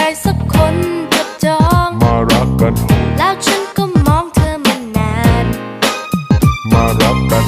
ครสักคนจัจอง มารักกัน แล้วฉันก็มองเธอมานาน มารักกัน